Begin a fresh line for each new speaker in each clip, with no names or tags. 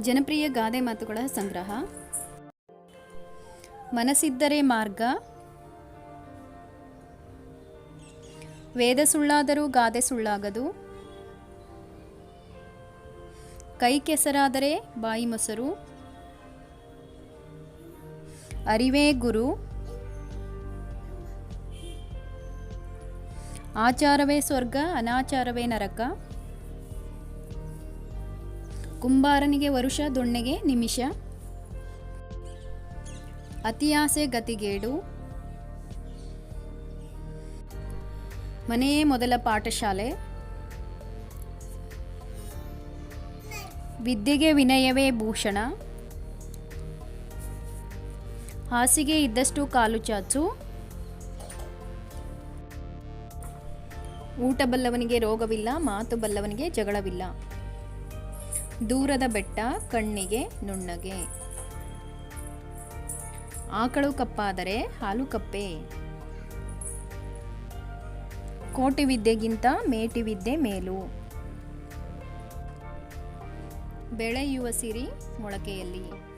ಜನಪ್ರಿಯ ಗಾದೆ ಮಾತುಗಳ ಸಂಗ್ರಹ. ಮನಸ್ಸಿದ್ದರೆ ಮಾರ್ಗ. ವೇದ ಸುಳ್ಳಾದರೂ ಗಾದೆ ಸುಳ್ಳಾಗದು. ಕೈ ಕೆಸರಾದರೆ ಬಾಯಿ ಮೊಸರು. ಅರಿವೇ ಗುರು. ಆಚಾರವೇ ಸ್ವರ್ಗ, ಅನಾಚಾರವೇ ನರಕ. ಕುಂಬಾರನಿಗೆ ವರುಷ, ದೊಣ್ಣೆಗೆ ನಿಮಿಷ. ಅತಿಯಾಸೆ ಗತಿಗೇಡು. ಮನೆಯೇ ಮೊದಲ ಪಾಠಶಾಲೆ. ವಿದ್ಯೆಗೆ ವಿನಯವೇ ಭೂಷಣ. ಹಾಸಿಗೆ ಇದ್ದಷ್ಟು ಕಾಲು ಚಾಚು. ಊಟ ಬಲ್ಲವನಿಗೆ ರೋಗವಿಲ್ಲ, ಮಾತು ಬಲ್ಲವನಿಗೆ ಜಗಳವಿಲ್ಲ. ದೂರದ ಬೆಟ್ಟ ಕಣ್ಣಿಗೆ ನುಣ್ಣಗೆ. ಆಕಳು ಕಪ್ಪಾದರೆ ಹಾಲು ಕಪ್ಪೆ. ಕೋಟಿ ವಿದ್ಯೆಗಿಂತ ಮೇಟಿ ವಿದ್ಯೆ ಮೇಲು. ಬೆಳೆಯುವ ಸಿರಿ ಮೊಳಕೆಯಲ್ಲಿ.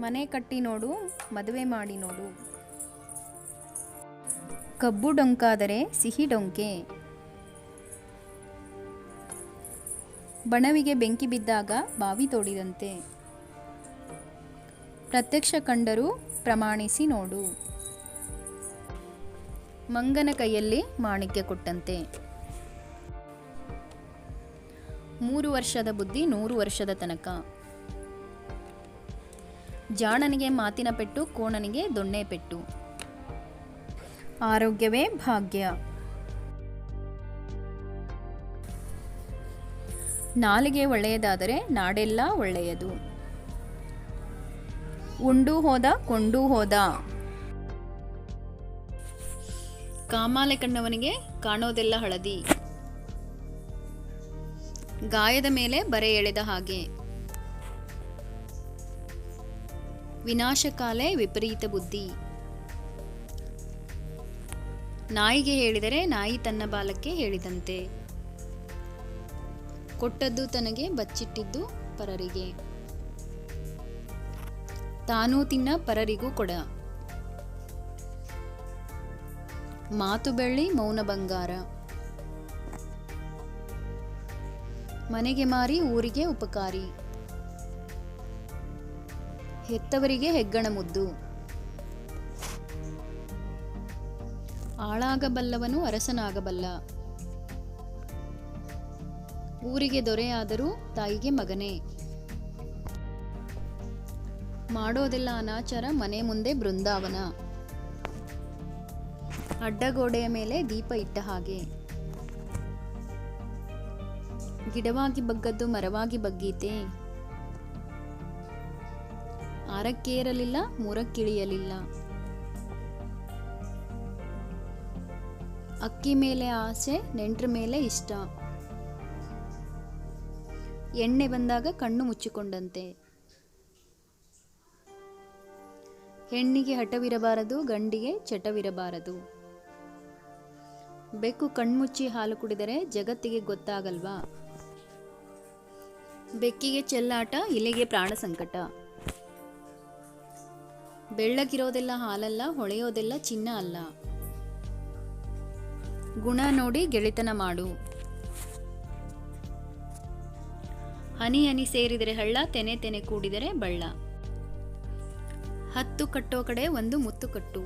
ಮನೆ ಕಟ್ಟಿ ನೋಡು, ಮದುವೆ ಮಾಡಿ ನೋಡು. ಕಬ್ಬು ಡೊಂಕಾದರೆ ಸಿಹಿ ಡೊಂಕೆ. ಬಣವಿಗೆ ಬೆಂಕಿ ಬಿದ್ದಾಗ ಬಾವಿ ತೋಡಿದಂತೆ. ಪ್ರತ್ಯಕ್ಷ ಕಂಡರೂ ಪ್ರಮಾಣಿಸಿ ನೋಡು. ಮಂಗನ ಕೈಯಲ್ಲಿ ಮಾಣಿಕ್ಯ ಕೊಟ್ಟಂತೆ. ಮೂರು ವರ್ಷದ ಬುದ್ಧಿ ನೂರು ವರ್ಷದ ತನಕ. ಜಾಣನಿಗೆ ಮಾತಿನ ಪೆಟ್ಟು, ಕೋಣನಿಗೆ ದೊಣ್ಣೆ ಪೆಟ್ಟು. ಆರೋಗ್ಯವೇ ಭಾಗ್ಯ. ನಾಲಿಗೆ ಒಳ್ಳೆಯದಾದರೆ ನಾಡೆಲ್ಲ ಒಳ್ಳೆಯದು. ಉಂಡು ಹೋದ ಕೊಂಡು ಹೋದ. ಕಾಮಾಲೆ ಕಣ್ಣವನಿಗೆ ಕಾಣೋದೆಲ್ಲ ಹಳದಿ. ಗಾಯದ ಮೇಲೆ ಬರೆ ಎಳೆದ ಹಾಗೆ. ವಿನಾಶಕಾಲೆ ವಿಪರೀತ ಬುದ್ಧಿ. ನಾಯಿಗೆ ಹೇಳಿದರೆ ನಾಯಿ ತನ್ನ ಬಾಲಕ್ಕೆ ಹೇಳಿದಂತೆ. ಕೊಟ್ಟದ್ದು ತನಗೆ ಬಚ್ಚಿಟ್ಟಿದ್ದು ಪರರಿಗೆ. ತಾನೂ ತಿನ್ನ ಪರರಿಗೂ ಕೊಡ. ಮಾತು ಬೆಳ್ಳಿ ಮೌನ ಬಂಗಾರ. ಮನೆಗೆ ಮಾರಿ ಊರಿಗೆ ಉಪಕಾರಿ. ಹೆತ್ತವರಿಗೆ ಹೆಗ್ಗಣ ಮುದ್ದು. ಆಳಾಗಬಲ್ಲವನು ಅರಸನಾಗಬಲ್ಲ. ಊರಿಗೆ ದೊರೆಯಾದರೂ ತಾಯಿಗೆ ಮಗನೇ. ಮಾಡೋದೆಲ್ಲ ಅನಾಚಾರ, ಮನೆ ಮುಂದೆ ಬೃಂದಾವನ. ಅಡ್ಡಗೋಡೆಯ ಮೇಲೆ ದೀಪ ಇಟ್ಟ ಹಾಗೆ. ಗಿಡವಾಗಿ ಬಗ್ಗದ್ದು ಮರವಾಗಿ ಬಗ್ಗೀತೆ. ಆರಕ್ಕೇರಲಿಲ್ಲ ಮೂರಕ್ಕಿಳಿಯಲಿಲ್ಲ. ಅಕ್ಕಿ ಮೇಲೆ ಆಸೆ, ನೆಂಟ್ರ ಮೇಲೆ ಇಷ್ಟ. ಎಣ್ಣೆ ಬಂದಾಗ ಕಣ್ಣು ಮುಚ್ಚಿಕೊಂಡಂತೆ. ಹೆಣ್ಣಿಗೆ ಹಠವಿರಬಾರದು, ಗಂಡಿಗೆ ಚಟವಿರಬಾರದು. ಬೆಕ್ಕು ಕಣ್ಮುಚ್ಚಿ ಹಾಲು ಕುಡಿದರೆ ಜಗತ್ತಿಗೆ ಗೊತ್ತಾಗಲ್ವಾ? ಬೆಕ್ಕಿಗೆ ಚೆಲ್ಲಾಟ, ಇಲೆಗೆ ಪ್ರಾಣ ಸಂಕಟ. ಬೆಳ್ಳಗಿರೋದೆಲ್ಲ ಹಾಲಲ್ಲ, ಹೊಳೆಯೋದೆಲ್ಲ ಚಿನ್ನ ಅಲ್ಲ. ಗುಣ ನೋಡಿ ಗೆಳೆತನ ಮಾಡು. ಹನಿ ಹನಿ ಸೇರಿದರೆ ಹಳ್ಳ, ತೆನೆ ತೆನೆ ಕೂಡಿದರೆ ಬಳ್ಳ. ಹತ್ತು ಕಟ್ಟೋ ಕಡೆ ಒಂದು ಮುತ್ತು ಕಟ್ಟು.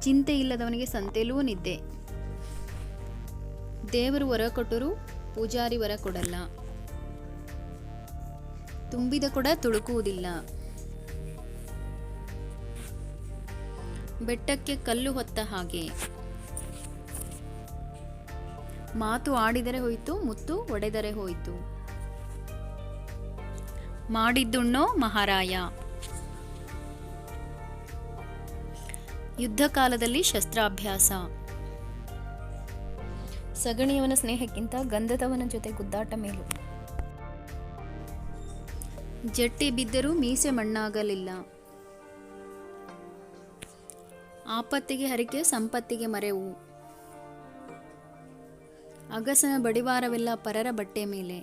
ಚಿಂತೆ ಇಲ್ಲದವನಿಗೆ ಸಂತೆಲೂ ನಿದ್ದೆ. ದೇವರು ವರ ಕೊಟ್ಟರು ಪೂಜಾರಿ ವರ ಕೊಡಲ್ಲ. ತುಂಬಿದ ಕೂಡ ತುಳುಕುವುದಿಲ್ಲ. ಬೆಟ್ಟಕ್ಕೆ ಕಲ್ಲು ಹೊತ್ತ ಹಾಗೆ. ಮಾತು ಆಡಿದರೆ ಹೋಯಿತು, ಮುತ್ತು ಒಡೆದರೆ ಹೋಯಿತು. ಮಾಡಿದ್ದುಣ್ಣೋ ಮಹಾರಾಯ. ಯುದ್ಧ ಕಾಲದಲ್ಲಿ ಶಸ್ತ್ರಾಭ್ಯಾಸ. ಸಗಣಿಯವನ ಸ್ನೇಹಕ್ಕಿಂತ ಗಂಧದವನ ಜೊತೆ ಗುದ್ದಾಟ ಮೇಲು. ಜಟ್ಟಿ ಬಿದ್ದರೂ ಮೀಸೆ ಮಣ್ಣಾಗಲಿಲ್ಲ. ಆಪತ್ತಿಗೆ ಹರಿಕೆ, ಸಂಪತ್ತಿಗೆ ಮರೆವು. ಅಗಸನ ಬಡಿವಾರವೆಲ್ಲ ಪರರ ಬಟ್ಟೆ ಮೇಲೆ.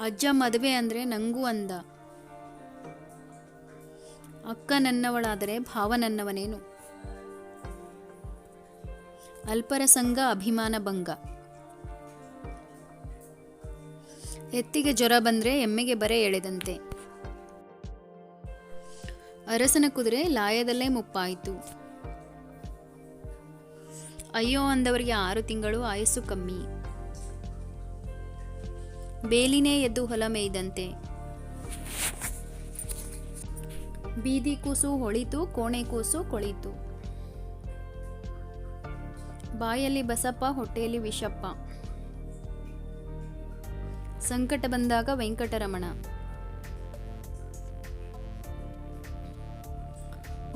ಅಜ್ಜ ಮದುವೆ ಅಂದ್ರೆ ನಂಗೂ ಅಂದ. ಅಕ್ಕ ನನ್ನವಳಾದರೆ ಭಾವ ನನ್ನವನೇನು ಅಲ್ಪರ ಸಂಘ ಅಭಿಮಾನ ಭಂಗ. ಎತ್ತಿಗೆ ಜ್ವರ ಬಂದ್ರೆ ಎಮ್ಮೆಗೆ ಬರೆ ಎಳೆದಂತೆ. ಅರಸನ ಕುದುರೆ ಲಾಯದಲ್ಲೇ ಮುಪ್ಪಾಯಿತು. ಅಯ್ಯೋ ಅಂದವರಿಗೆ ಆರು ತಿಂಗಳು ಆಯಸ್ಸು ಕಮ್ಮಿ. ಬೇಲಿನೇ ಎದ್ದು ಹೊಲ ಮೇಯ್ದಂತೆ ಬೀದಿ ಕೂಸು ಹೊಳಿತು, ಕೋಣೆ ಕೂಸು ಕೊಳಿತು. ಬಾಯಲ್ಲಿ ಬಸಪ್ಪ, ಹೊಟ್ಟೆಯಲ್ಲಿ ವಿಷಪ್ಪ. ಸಂಕಟ ಬಂದಾಗ ವೆಂಕಟರಮಣ.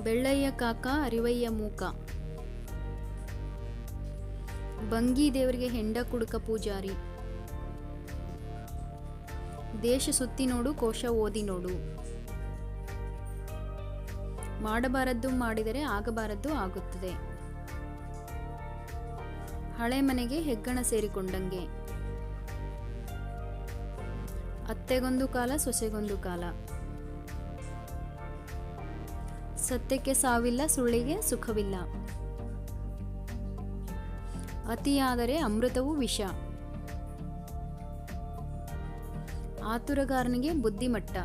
ಬೆಳ್ಳಯ್ಯ ಕಾಕ, ಅರಿವಯ್ಯ ಮೂಕ. ಬಂಗಿ ದೇವರಿಗೆ ಹೆಂಡ ಕುಡುಕ ಪೂಜಾರಿ. ದೇಶ ಸುತ್ತಿ ನೋಡು, ಕೋಶ ಓದಿ ನೋಡು. ಮಾಡಬಾರದ್ದು ಮಾಡಿದರೆ ಆಗಬಾರದ್ದು ಆಗುತ್ತದೆ. ಹಳೆ ಮನೆಗೆ ಹೆಗ್ಗಣ ಸೇರಿಕೊಂಡಂಗೆ. ಅತ್ತೆಗೊಂದು ಕಾಲ, ಸೊಸೆಗೊಂದು ಕಾಲ. ಸತ್ಯಕ್ಕೆ ಸಾವಿಲ್ಲ, ಸುಳ್ಳಿಗೆ ಸುಖವಿಲ್ಲ. ಅತಿಯಾದರೆ ಅಮೃತವೂ ವಿಷ. ಆತುರಗಾರನಿಗೆ ಬುದ್ಧಿಮಟ್ಟ.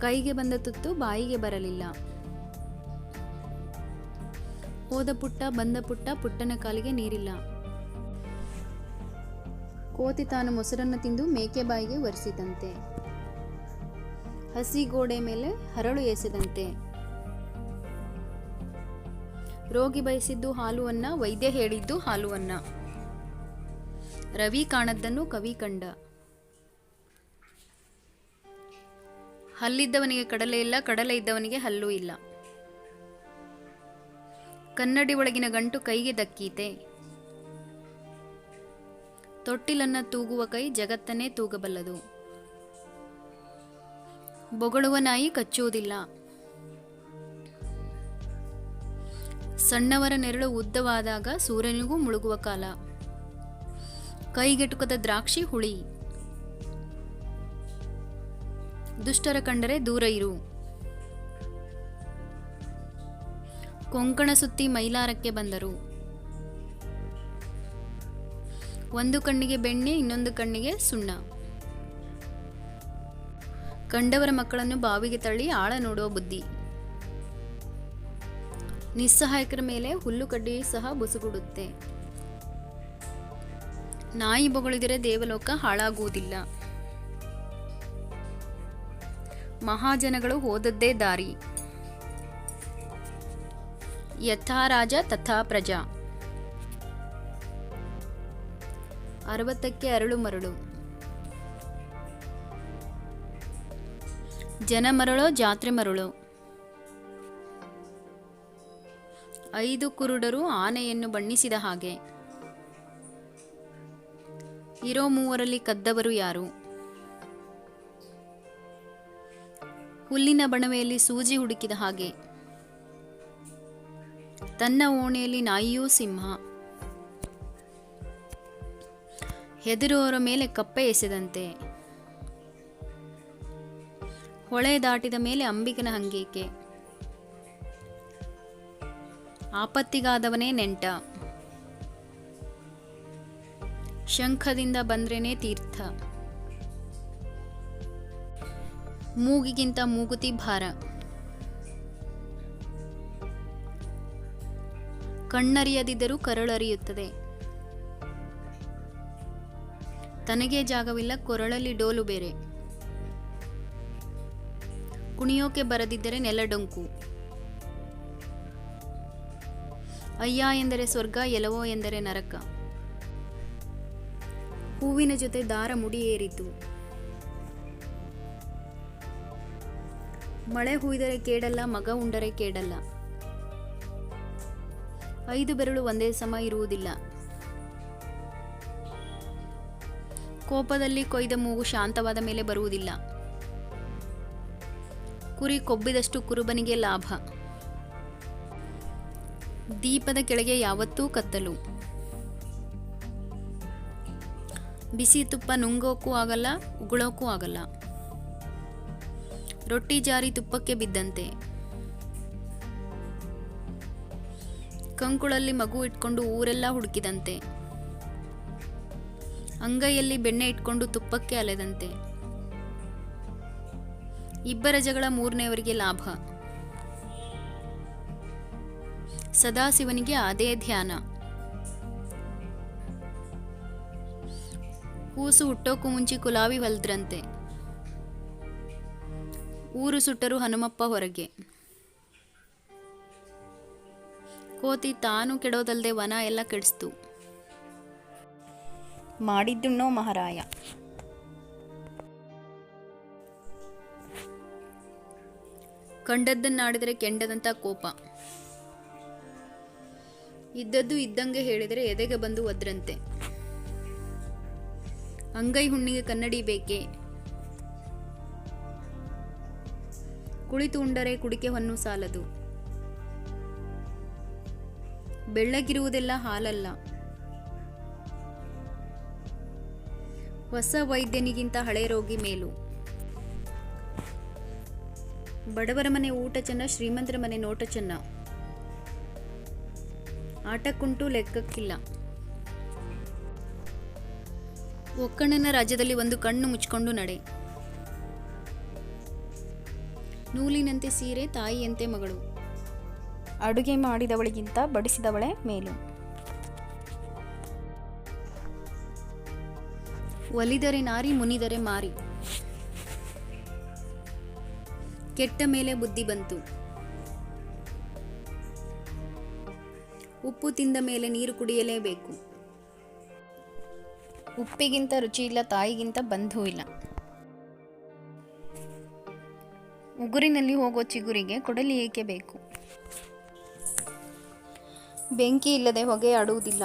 ಕೈಗೆ ಬಂದ ತುತ್ತು ಬಾಯಿಗೆ ಬರಲಿಲ್ಲ. ಹೋದ ಪುಟ್ಟ ಬಂದ ಪುಟ್ಟ ಪುಟ್ಟನ ಕಾಲಿಗೆ ನೀರಿಲ್ಲ. ಕೋತಿ ತಾನು ಮೊಸರನ್ನು ತಿಂದು ಮೇಕೆ ಬಾಯಿಗೆ ಒರೆಸಿದಂತೆ. ಹಸಿ ಗೋಡೆ ಮೇಲೆ ಹರಳು ಎಸೆದಂತೆ. ರೋಗಿ ಬಯಸಿದ್ದು ಹಾಲುವನ್ನ, ವೈದ್ಯ ಹೇಳಿದ್ದು ಹಾಲುವನ್ನ. ರವಿ ಕಾಣದ್ದನ್ನು ಕವಿ ಕಂಡ. ಹಲ್ಲಿದ್ದವನಿಗೆ ಕಡಲೆ ಇಲ್ಲ, ಕಡಲೆ ಇದ್ದವನಿಗೆ ಹಲ್ಲು ಇಲ್ಲ. ಕನ್ನಡಿ ಒಳಗಿನ ಗಂಟು ಕೈಗೆ ದಕ್ಕೀತೆ. ತೊಟ್ಟಿಲನ್ನ ತೂಗುವ ಕೈ ಜಗತ್ತನ್ನೇ ತೂಗಬಲ್ಲದು. ಬೊಗಳುವ ನಾಯಿ ಕಚ್ಚುವುದಿಲ್ಲ. ಸಣ್ಣವರ ನೆರಳು ಉದ್ದವಾದಾಗ ಸೂರ್ಯನಿಗೂ ಮುಳುಗುವ ಕಾಲ. ಕೈಗೆಟುಕದ ದ್ರಾಕ್ಷಿ ಹುಳಿ. ದುಷ್ಟರ ಕಂಡರೆ ದೂರ ಇರು. ಕೊಂಕಣ ಸುತ್ತಿ ಮೈಲಾರಕ್ಕೆ ಬಂದರು. ಒಂದು ಕಣ್ಣಿಗೆ ಬೆಣ್ಣೆ, ಇನ್ನೊಂದು ಕಣ್ಣಿಗೆ ಸುಣ್ಣ. ಕಂಡವರ ಮಕ್ಕಳನ್ನು ಬಾವಿಗೆ ತಳ್ಳಿ ಆಳ ನೋಡುವ ಬುದ್ಧಿ. ನಿಸ್ಸಹಾಯಕರ ಮೇಲೆ ಹುಲ್ಲು ಕಡ್ಡಿ ಸಹ ಬುಸುಗುಡುತ್ತೆ. ನಾಯಿ ಬೊಗಳಿದರೆ ದೇವಲೋಕ ಹಾಳಾಗುವುದಿಲ್ಲ. ಮಹಾಜನಗಳು ಹೋದದ್ದೇ ದಾರಿ. ಯಥಾ ರಾಜ ತಥಾ ಪ್ರಜಾ. ಅರವತ್ತಕ್ಕೆ ಅರಳು ಮರಳು. ಜನ ಮರಳೋ ಜಾತ್ರೆ ಮರಳು. ಐದು ಕುರುಡರು ಆನೆಯನ್ನು ಬಣ್ಣಿಸಿದ ಹಾಗೆ. ಇರೋ ಮೂವರಲ್ಲಿ ಕದ್ದವರು ಯಾರು? ಹುಲ್ಲಿನ ಬಣವೆಯಲ್ಲಿ ಸೂಜಿ ಹುಡುಕಿದ ಹಾಗೆ. ತನ್ನ ಓಣೆಯಲ್ಲಿ ನಾಯಿಯೂ ಸಿಂಹ. ಹೆದರುವವರ ಮೇಲೆ ಕಪ್ಪೆ ಎಸೆದಂತೆ. ಹೊಳೆ ದಾಟಿದ ಮೇಲೆ ಅಂಬಿಗನ ಹಂಗೇಕೆ? ಆಪತ್ತಿಗಾದವನೇ ನೆಂಟ. ಶಂಖದಿಂದ ಬಂದ್ರೇನೆ ತೀರ್ಥ. ಮೂಗಿಗಿಂತ ಮೂಗುತಿ ಭಾರ. ಕಣ್ಣರಿಯದಿದ್ದರೂ ಕರಳರಿಯುತ್ತದೆ. ತನಗೇ ಜಾಗವಿಲ್ಲ ಕೊರಳಲ್ಲಿ ಡೋಲು ಬೇರೆ. ಕುಣಿಯೋಕೆ ಬರದಿದ್ದರೆ ನೆಲಡೊಂಕು. ಅಯ್ಯ ಎಂದರೆ ಸ್ವರ್ಗ ಎಲವೋ ಎಂದರೆ ನರಕ. ಹೂವಿನ ಜೊತೆ ದಾರ ಮುಡಿ ಏರಿತು. ಮಳೆ ಹುಯ್ದರೆ ಕೇಡಲ್ಲ, ಮಗ ಉಂಡರೆ ಕೇಡಲ್ಲ. ಐದು ಬೆರಳು ಒಂದೇ ಸಮ ಇರುವುದಿಲ್ಲ. ಕೋಪದಲ್ಲಿ ಕೊಯ್ದ ಮೂಗು ಶಾಂತವಾದ ಮೇಲೆ ಬರುವುದಿಲ್ಲ. ಕುರಿ ಕೊಬ್ಬಿದಷ್ಟು ಕುರುಬನಿಗೆ ಲಾಭ. ದೀಪದ ಕೆಳಗೆ ಯಾವತ್ತೂ ಕತ್ತಲು. ಬಿಸಿ ತುಪ್ಪ ನುಂಗೋಕ್ಕೂ ಆಗಲ್ಲ ಉಗುಳೋಕ್ಕೂ ಆಗಲ್ಲ. ರೊಟ್ಟಿ ಜಾರಿ ತುಪ್ಪಕ್ಕೆ ಬಿದ್ದಂತೆ. ಕಂಕುಳಲ್ಲಿ ಮಗು ಇಟ್ಕೊಂಡು ಊರೆಲ್ಲ ಹುಡುಕಿದಂತೆ. ಅಂಗೈಯಲ್ಲಿ ಬೆಣ್ಣೆ ಇಟ್ಕೊಂಡು ತುಪ್ಪಕ್ಕೆ ಅಲೆದಂತೆ. ಇಬ್ಬರ ಜಗಳ ಮೂರನೆಯವರಿಗೆ ಲಾಭ. ಸದಾಶಿವನಿಗೆ ಅದೇ ಧ್ಯಾನ. ಕೂಸು ಹುಟ್ಟೋಕು ಮುಂಚೆ ಕುಲಾವಿ ಹೊಲದ್ರಂತೆ. ಊರು ಸುಟ್ಟರು ಹನುಮಪ್ಪ ಹೊರಗೆ. ಕೋತಿ ತಾನು ಕೆಡೋದಲ್ಲದೆ ವನ ಎಲ್ಲ ಕೆಡಿಸ್ತು. ಮಾಡಿದ್ದುಣ್ಣೋ ಮಹಾರಾಯ. ಕಂಡದ್ದನ್ನಾಡಿದರೆ ಕೆಂಡದಂತ ಕೋಪ. ಇದ್ದದ್ದು ಇದ್ದಂಗೆ ಹೇಳಿದರೆ ಎದೆಗೆ ಬಂದು ಒದ್ರಂತೆ? ಅಂಗೈ ಹುಣ್ಣಿಗೆ ಕನ್ನಡಿ ಬೇಕೆ? ಕುಳಿತು ಉಂಡರೆ ಕುಡಿಕೆ ಹೊನ್ನು ಸಾಲದು. ಬೆಳ್ಳಗಿರುವುದೆಲ್ಲ ಹಾಲಲ್ಲ. ಹೊಸ ವೈದ್ಯನಿಗಿಂತ ಹಳೆ ರೋಗಿ ಮೇಲು. ಬಡವರ ಮನೆ ಊಟ ಚೆನ್ನ, ಶ್ರೀಮಂತರ ಮನೆ ನೋಟ ಚೆನ್ನ. ಆಟಕ್ಕುಂಟು ಲೆಕ್ಕಕ್ಕಿಲ್ಲ. ಒಕ್ಕಣ್ಣನ ರಾಜ್ಯದಲ್ಲಿ ಒಂದು ಕಣ್ಣು ಮುಚ್ಕೊಂಡು ನಡೆ. ನೂಲಿನಂತೆ ಸೀರೆ, ತಾಯಿಯಂತೆ ಮಗಳು. ಅಡುಗೆ ಮಾಡಿದವಳಿಗಿಂತ ಬಡಿಸಿದವಳೆ ಮೇಲು. ಒಲಿದರೆ ನಾರಿ, ಮುನಿದರೆ ಮಾರಿ. ಕೆಟ್ಟ ಮೇಲೆ ಬುದ್ಧಿ ಬಂತು. ಉಪ್ಪು ತಿಂದ ಮೇಲೆ ನೀರು ಕುಡಿಯಲೇಬೇಕು. ಉಪ್ಪಿಗಿಂತ ರುಚಿ ಇಲ್ಲ, ತಾಯಿಗಿಂತ ಬಂಧು ಇಲ್ಲ. ಉಗುರಿನಲ್ಲಿ ಹೋಗೋ ಚಿಗುರಿಗೆ ಕೊಡಲಿ ಏಕೆ ಬೇಕು? ಬೆಂಕಿ ಇಲ್ಲದೆ ಹೊಗೆ ಆಡುವುದಿಲ್ಲ.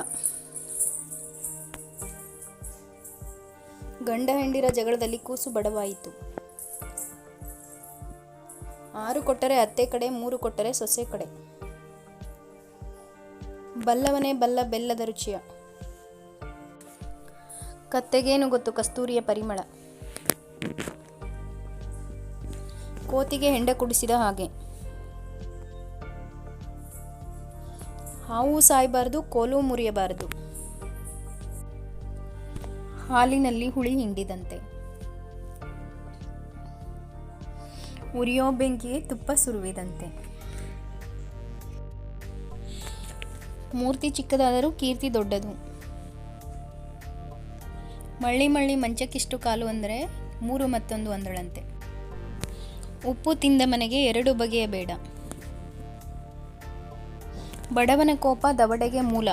ಗಂಡ ಹೆಂಡಿರ ಜಗಳದಲ್ಲಿ ಕೂಸು ಬಡವಾಯಿತು. ಆರು ಕೊಟ್ಟರೆ ಅತ್ತೆ ಕಡೆ, ಮೂರು ಕೊಟ್ಟರೆ ಸೊಸೆ ಕಡೆ. ಬಲ್ಲವನೇ ಬಲ್ಲ ಬೆಲ್ಲದ ರುಚಿಯ. ಕತ್ತೆಗೇನು ಗೊತ್ತು ಕಸ್ತೂರಿಯ ಪರಿಮಳ? ಕೋತಿಗೆ ಹೆಂಡ ಕುಡಿಸಿದ ಹಾಗೆ. ಹಾವು ಸಾಯಬಾರದು, ಕೋಲು ಮುರಿಯಬಾರದು. ಹಾಲಿನಲ್ಲಿ ಹುಳಿ ಹಿಂಡಿದಂತೆ. ಉರಿಯೋ ಬೆಂಕಿ ತುಪ್ಪ ಸುರುವಿದಂತೆ. ಮೂರ್ತಿ ಚಿಕ್ಕದಾದರೂ ಕೀರ್ತಿ ದೊಡ್ಡದು. ಮಳ್ಳಿ ಮಳ್ಳಿ ಮಂಚಕ್ಕಿಷ್ಟು ಕಾಲು ಅಂದರೆ ಮೂರು ಮತ್ತೊಂದು ಅಂದಳಂತೆ. ಉಪ್ಪು ತಿಂದ ಮನೆಗೆ ಎರಡು ಬಗೆಯ ಬೇಡ. ಬಡವನ ಕೋಪ ದವಡೆಗೆ ಮೂಲ.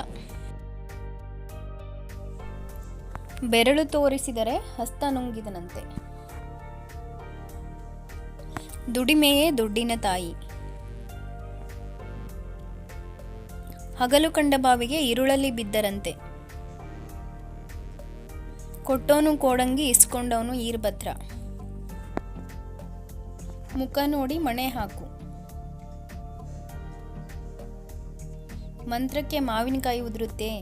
ಬೆರಳು ತೋರಿಸಿದರೆ ಹಸ್ತ ನುಂಗಿದನಂತೆ. ದುಡಿಮೆಯೇ ದುಡ್ಡಿನ ತಾಯಿ. ಹಗಲು ಕಂಡ ಬಾವಿಗೆ ಇರುಳಲ್ಲಿ ಬಿದ್ದರಂತೆ. ಕೊಟ್ಟೋನು ಕೋಡಂಗಿ ಇಸ್ಕೊಂಡವನು ಈರ್ಭದ್ರ. ಮುಖ ನೋಡಿ ಮಣೆ ಹಾಕು. ಮಂತ್ರಕ್ಕೆ ಮಾವಿನಕಾಯಿ ಉದುರುತ್ತೆ.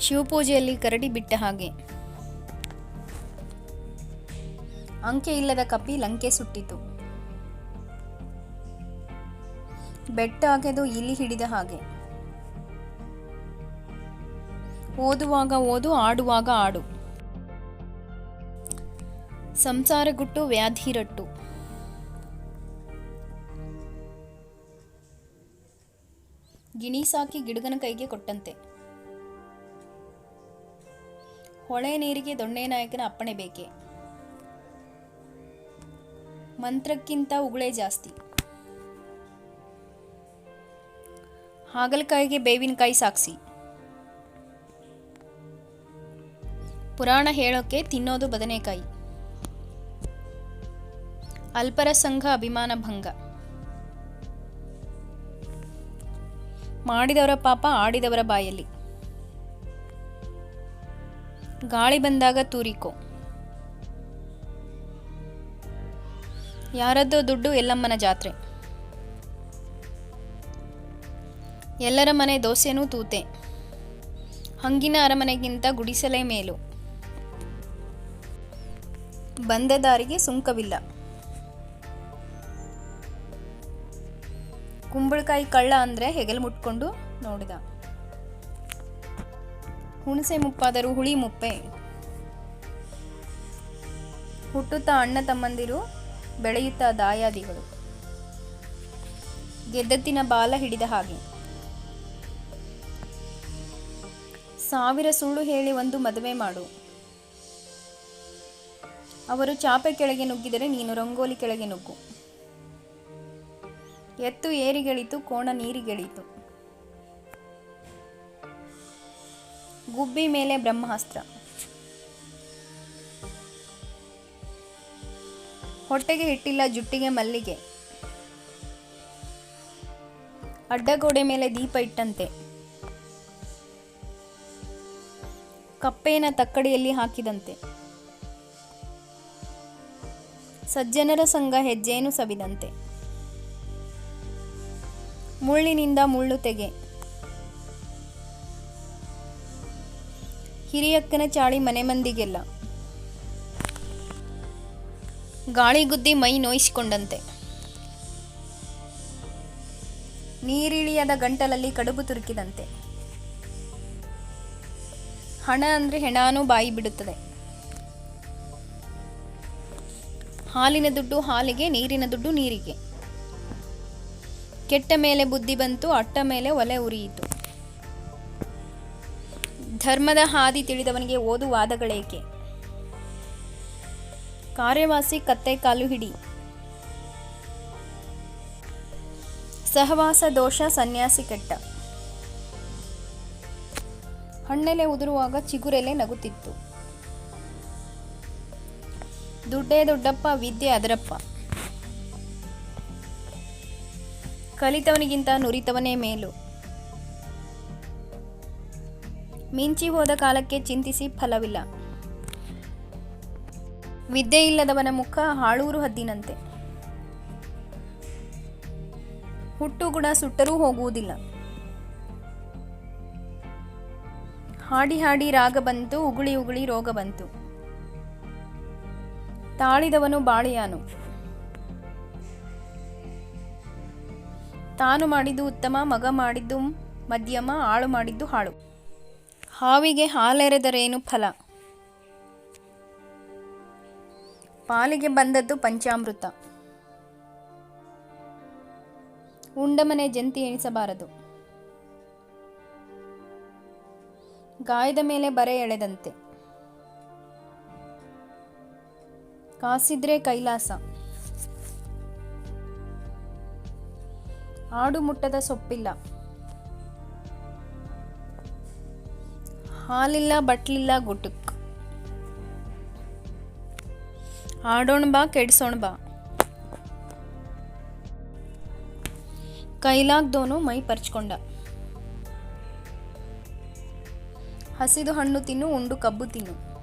ಶಿವಪೂಜೆಯಲ್ಲಿ ಕರಡಿ ಬಿಟ್ಟ ಹಾಗೆ. ಅಂಕೆ ಇಲ್ಲದ ಕಪಿ ಲಂಕೆ ಸುಟ್ಟಿತು. ಬೆಟ್ಟ ಅಗೆದು ಇಲ್ಲಿ ಹಿಡಿದ ಹಾಗೆ. ಓದುವಾಗ ಓದು, ಆಡುವಾಗ ಆಡು. ಸಂಸಾರ ಗುಟ್ಟು ವ್ಯಾಧಿ ರಟ್ಟು. ಗಿಣಿ ಸಾಕಿ ಗಿಡಗನ ಕೈಗೆ ಕೊಟ್ಟಂತೆ. ಹೊಳೆ ನೀರಿಗೆ ದೊಣ್ಣೆ ನಾಯಕನ ಅಪ್ಪಣೆ ಬೇಕೆ? ಮಂತ್ರಕ್ಕಿಂತ ಉಗುಳೆ ಜಾಸ್ತಿ. ಹಾಗಲಕಾಯಿಗೆ ಬೇವಿನಕಾಯಿ ಸಾಕ್ಷಿ ಪುರಾಣ ಹೇಳೋಕೆ ತಿನ್ನೋದು ಬದನೆಕಾಯಿ. ಅಲ್ಪರ ಸಂಘ ಅಭಿಮಾನ ಭಂಗ. ಮಾಡಿದವರ ಪಾಪ ಆಡಿದವರ ಬಾಯಲ್ಲಿ. ಗಾಳಿ ಬಂದಾಗ ತೂರಿಕೋ. ಯಾರದ್ದೋ ದುಡ್ಡು ಎಲ್ಲಮ್ಮನ ಜಾತ್ರೆ. ಎಲ್ಲರ ಮನೆ ದೋಸೆನೂ ತೂತೆ. ಹಂಗಿನ ಅರಮನೆಗಿಂತ ಗುಡಿಸಲೇ ಮೇಲು. ಬಂದ ದಾರಿಗೆ ಸುಂಕವಿಲ್ಲ. ಕುಂಬಳಕಾಯಿ ಕಳ್ಳ ಅಂದರೆ ಹೆಗಲು ಮುಟ್ಕೊಂಡು ನೋಡಿದ. ಹುಣಸೆ ಮುಪ್ಪಾದರೂ ಹುಳಿ ಮುಪ್ಪೆ. ಹುಟ್ಟುತ್ತಾ ಅಣ್ಣ ತಮ್ಮಂದಿರು ಬೆಳೆಯುತ್ತ ದಾಯಾದಿಗಳು. ಗೆದ್ದತ್ತಿನ ಬಾಲ ಹಿಡಿದ ಹಾಗೆ. ಸಾವಿರ ಸುಳ್ಳು ಹೇಳಿ ಒಂದು ಮದುವೆ ಮಾಡು. ಅವರು ಚಾಪೆ ಕೆಳಗೆ ನುಗ್ಗಿದರೆ ನೀನು ರಂಗೋಲಿ ಕೆಳಗೆ ನುಗ್ಗು. ಎತ್ತು ಏರಿಗೆಳಿತು, ಕೋಣ ನೀರಿಗೆಳಿತು. ಗುಬ್ಬಿ ಮೇಲೆ ಬ್ರಹ್ಮಾಸ್ತ್ರ. ಹೊಟ್ಟೆಗೆ ಹಿಟ್ಟಿಲ್ಲ ಜುಟ್ಟಿಗೆ ಮಲ್ಲಿಗೆ. ಅಡ್ಡಗೋಡೆ ಮೇಲೆ ದೀಪ ಇಟ್ಟಂತೆ. ಕಪ್ಪೆನ ತಕ್ಕಡಿಯಲ್ಲಿ ಹಾಕಿದಂತೆ. ಸಜ್ಜನರ ಸಂಘ ಹೆಜ್ಜೆಯನ್ನು ಸವಿದಂತೆ. ಮುಳ್ಳಿನಿಂದ ಮುಳ್ಳು ತೆಗೆ. ಹಿರಿಯಕ್ಕನ ಚಾಳಿ ಮನೆ ಮಂದಿಗೆಲ್ಲ. ಗಾಳಿಗುದ್ದಿ ಮೈ ನೋಯಿಸಿಕೊಂಡಂತೆ. ನೀರಿಳಿಯದ ಗಂಟಲಲ್ಲಿ ಕಡುಬು ತುರುಕಿದಂತೆ. ಹಣ ಅಂದರೆ ಹೆಣಾನು ಬಾಯಿ ಬಿಡುತ್ತದೆ. ಹಾಲಿನ ದುಡ್ಡು ಹಾಲಿಗೆ, ನೀರಿನ ದುಡ್ಡು ನೀರಿಗೆ. ಕೆಟ್ಟ ಮೇಲೆ ಬುದ್ಧಿ ಬಂತು, ಅಟ್ಟ ಮೇಲೆ ಒಲೆ ಉರಿಯಿತು. ಧರ್ಮದ ಹಾದಿ ತಿಳಿದವನಿಗೆ ಓದು ವಾದಗಳೇಕೆ? ಕಾರ್ಯವಾಸಿ ಕತ್ತೆ ಕಾಲು ಹಿಡಿ. ಸಹವಾಸ, ದೋಷ, ಸನ್ಯಾಸಿ ಕೆಟ್ಟ. ಹಣ್ಣೆಲೆ ಉದುರುವಾಗ ಚಿಗುರೆಲೆ ನಗುತ್ತಿತ್ತು. ದುಡ್ಡೇ ದೊಡ್ಡಪ್ಪ, ವಿದ್ಯೆ ಅದರಪ್ಪ. ಕಲಿತವನಿಗಿಂತ ನುರಿತವನೇ ಮೇಲು. ಮಿಂಚಿ ಹೋದ ಕಾಲಕ್ಕೆ ಚಿಂತಿಸಿ ಫಲವಿಲ್ಲ. ವಿದ್ಯೆ ಇಲ್ಲದವನ ಮುಖ ಹಾಳೂರು ಹದ್ದಿನಂತೆ. ಹುಟ್ಟು ಗುಣ ಸುಟ್ಟರೂ ಹೋಗುವುದಿಲ್ಲ. ಹಾಡಿ ಹಾಡಿ ರಾಗ ಬಂತು, ಉಗುಳಿ ಉಗುಳಿ ರೋಗ ಬಂತು. ತಾಳಿದವನು ಬಾಳಿಯಾನು. ತಾನು ಮಾಡಿದ್ದು ಉತ್ತಮ, ಮಗ ಮಾಡಿದ್ದು ಮಧ್ಯಮ, ಆಳು ಮಾಡಿದ್ದು ಹಾಳು. ಹಾವಿಗೆ ಹಾಲೆರೆದರೇನು ಫಲ? ಪಾಲಿಗೆ ಬಂದದ್ದು ಪಂಚಾಮೃತ. ಉಂಡಮನೆ ಜಂತಿ ಎಣಿಸಬಾರದು. ಗಾಯದ ಮೇಲೆ ಬರೆ ಎಳೆದಂತೆ. ಕಾಸಿದ್ರೆ ಕೈಲಾಸ. ಆಡು ಮುಟ್ಟದ ಸೊಪ್ಪಿಲ್ಲ. ಹಾಲಿಲ್ಲ, ಬಟ್ಲಿಲ್ಲ, ಗುಟುಕ್. ಆಡೋಣ ಬಾ, ಕೆಡ್ಸೋಣ ಬಾ. ಕೈಲಾಗ್ದೋನು ಮೈ ಪರ್ಚ್ಕೊಂಡ. ಹಸಿದು ಹಣ್ಣು ತಿನ್ನು, ಉಂಡು ಕಬ್ಬು ತಿನ್ನು.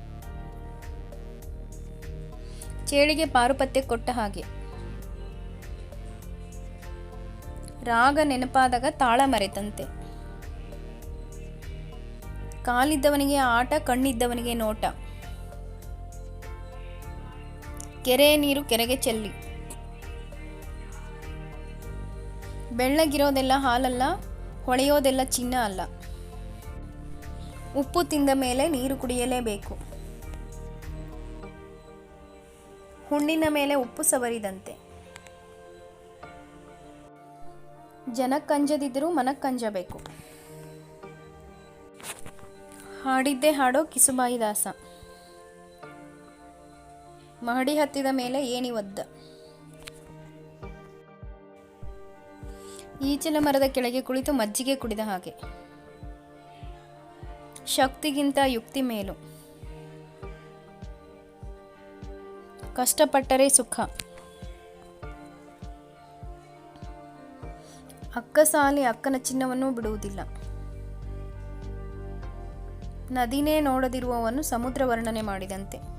ಚೇಳಿಗೆ ಪಾರುಪತ್ಯ ಕೊಟ್ಟ ಹಾಗೆ. ರಾಗ ನೆನಪಾದಾಗ ತಾಳ ಮರೆತಂತೆ. ಕಾಲಿದ್ದವನಿಗೆ ಆಟ, ಕಣ್ಣಿದ್ದವನಿಗೆ ನೋಟ. ಕೆರೆ ನೀರು ಕೆರೆಗೆ ಚೆಲ್ಲಿ. ಬೆಳ್ಳಗಿರೋದೆಲ್ಲ ಹಾಲಲ್ಲ, ಹೊಳೆಯೋದೆಲ್ಲ ಚಿನ್ನ ಅಲ್ಲ. ಉಪ್ಪು ತಿಂದ ಮೇಲೆ ನೀರು ಕುಡಿಯಲೇಬೇಕು. ಹುಣ್ಣಿನ ಮೇಲೆ ಉಪ್ಪು ಸವರಿದಂತೆ. ಜನಕ್ಕಂಜದಿದ್ದರೂ ಮನಕ್ಕಂಜಬೇಕು. ಹಾಡಿದ್ದೇ ಹಾಡೋ ಕಿಸುಬಾಯಿ ದಾಸ. ಮಹಡಿ ಹತ್ತಿದ ಮೇಲೆ ಏಣಿ ಒದ್ದ. ಈಚಿನ ಮರದ ಕೆಳಗೆ ಕುಳಿತು ಮಜ್ಜಿಗೆ ಕುಡಿದ ಹಾಗೆ. ಶಕ್ತಿಗಿಂತ ಯುಕ್ತಿ ಮೇಲು. ಕಷ್ಟಪಟ್ಟರೆ ಸುಖ. ಅಕ್ಕ ಸಾಲಿ ಅಕ್ಕನ ಚಿನ್ನವನ್ನು ಬಿಡುವುದಿಲ್ಲ. ನದಿನೇ ನೋಡದಿರುವವನು ಸಮುದ್ರ ವರ್ಣನೆ ಮಾಡಿದಂತೆ.